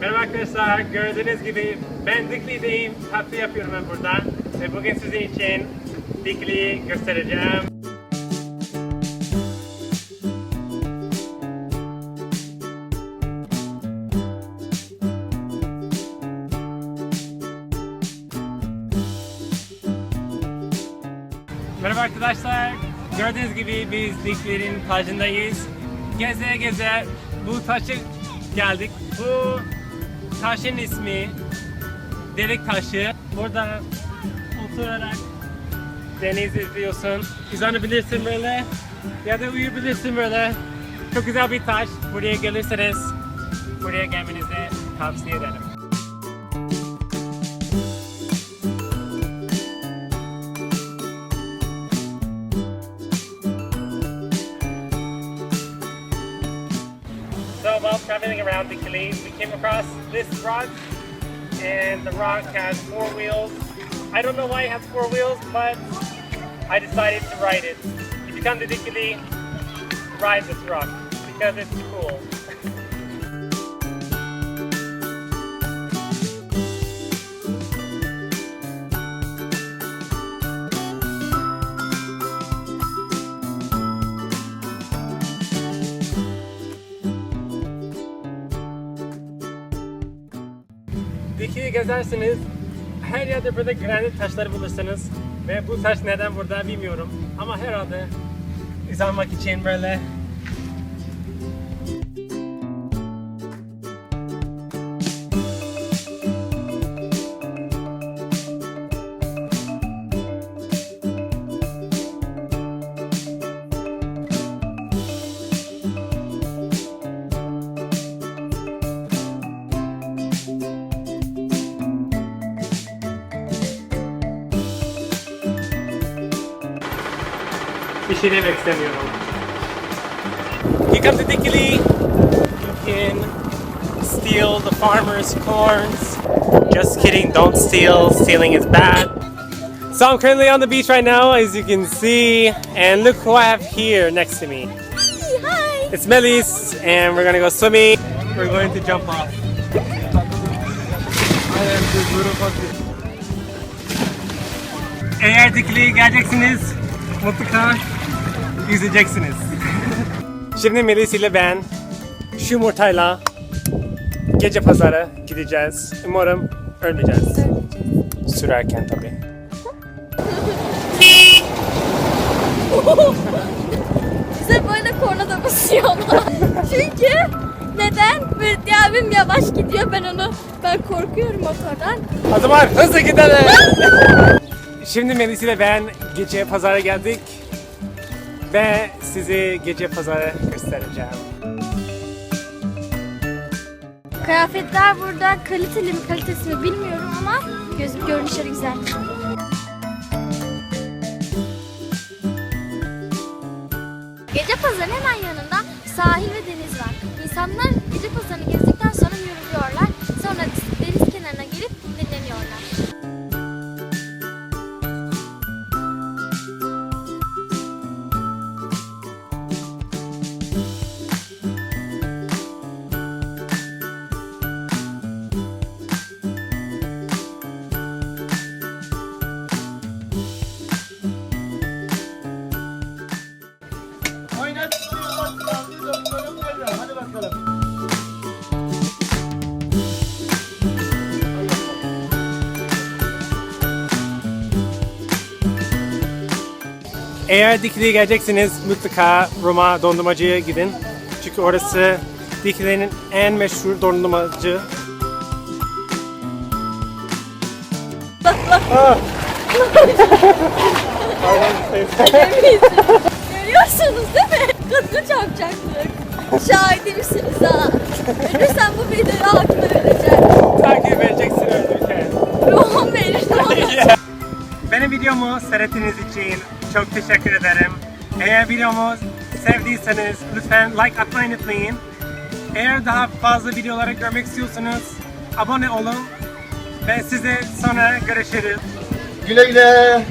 Merhaba arkadaşlar, gördüğünüz gibi ben Dikli'deyim, tatlı yapıyorum ben burada. Ve bugün sizin için Dikli'yi göstereceğim. Merhaba arkadaşlar, gördüğünüz gibi biz Dikli'nin plajındayız. Geze geze bu taşı geldik. Bu taşın ismi Delik Taşı. Burada oturarak deniz izliyorsun. Uzanabilirsin böyle ya da uyuyabilirsin böyle. Çok güzel bir taş. Buraya gelirseniz buraya gelmenizi tavsiye ederim. While traveling around Dikili, we came across this rock, and the rock has four wheels. I don't know why it has four wheels, but I decided to ride it. If you come to Dikili, ride this rock because it's cool. Dikili gezersiniz, her yerde böyle granit taşları bulursunuz. Ve bu taş neden burada bilmiyorum. Ama herhalde uzanmak için böyle bir şey demek istemiyorum. You come to Dikili, you can steal the farmer's corns. Just kidding, don't steal. Stealing is bad. So I'm currently on the beach right now, as you can see, and look who I have here next to me. Hi. It's Melis, and we're gonna go swimming. We're going to jump off. Eğer Dikili'ye geleceksiniz, mutlaka yüzeceksiniz. Şimdi Melis ile ben şu yumurtayla gece pazara gideceğiz. Umarım ölmeyeceğiz. Sürerken tabii. Bize böyle korna da basıyorlar. Çünkü neden? Böyle abim yavaş gidiyor ben onu ben korkuyorum motordan. O zaman hızlı gidelim. Şimdi Melis ile ben gece pazara geldik. Ve sizi gece pazarı göstereceğim. Kıyafetler burada kaliteli mi kalitesi mi bilmiyorum ama göz görünüşleri güzel. Gece pazarının hemen yanında sahil ve deniz var. İnsanlar gece pazarını gezdikten Eğer Dikili'ye geleceksiniz mutlaka Roma dondurmacıya gidin. Çünkü orası Dikili'nin en meşhur dondurmacı. Görüyorsunuz değil mi? Kadını çarpacaktık. Şahidimsiniz ha. Ölürsem bu videoyu hakime vereceğim. Takip edeceksin öldürken. Ruhum verir. Benim videomu seyrettiğiniz için çok teşekkür ederim. Eğer videomu sevdiyseniz lütfen like atmayı unutmayın. Eğer daha fazla videoları görmek istiyorsanız abone olun. Ve size sonra görüşürüz. Güle güle.